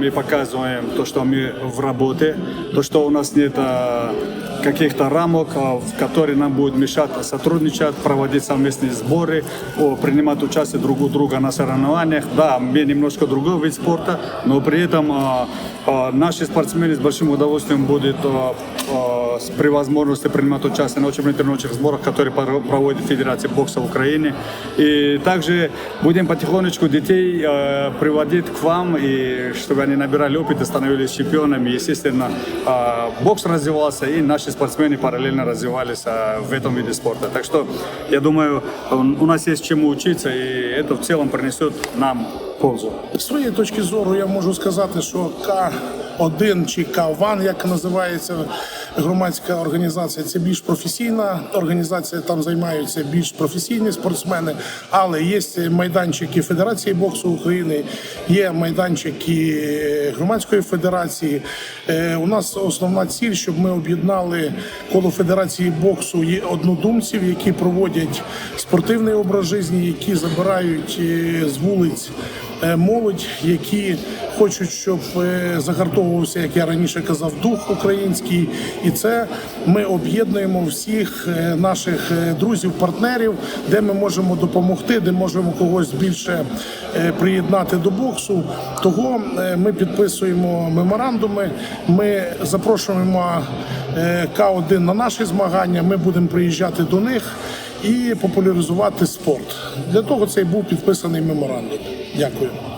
мы показываем то, что мы в работе, то, что у нас нет а, каких-то рамок, а, в которые нам будет мешать сотрудничать, проводить совместные сборы, о, принимать участие друг у друга на соревнованиях. Да, мы немножко другой вид спорта, но при этом а, а, наши спортсмены с большим удовольствием будут а, а, с- при возможности принимать участие на учебных тренировочных сборах, которые пор- проводит Федерация бокса в Украине. И также будем потихонечку детей э, приводить к вам, и чтобы они набирали опыт и становились чемпионами. Естественно, э, бокс развивался, и наши спортсмены параллельно развивались э, в этом виде спорта. Так что, я думаю, у у нас есть чему учиться, и это в целом принесет нам пользу. З своєї точки зору я можу сказати, що К1 чи К1, як називається громадська організація, це більш професійна організація. Там займаються більш професійні спортсмени, але є майданчики Федерації боксу України, є майданчики громадської федерації. Е, У нас основна ціль, щоб ми об'єднали коло Федерації боксу є однодумців, які проводять спортивний образ життя, які забирають е, з вулиць е, молодь, які хочуть, щоб е, загартовувався, як я раніше казав, дух український, і це ми об'єднуємо всіх е, наших е, друзів, партнерів, де ми можемо допомогти, де можемо когось більше приєднати до боксу. Того ми підписуємо меморандуми. Ми запрошуємо е, К1 на наші змагання. Ми будемо приїжджати до них і популяризувати спорт. Для того це і був підписаний меморандум. Дякую.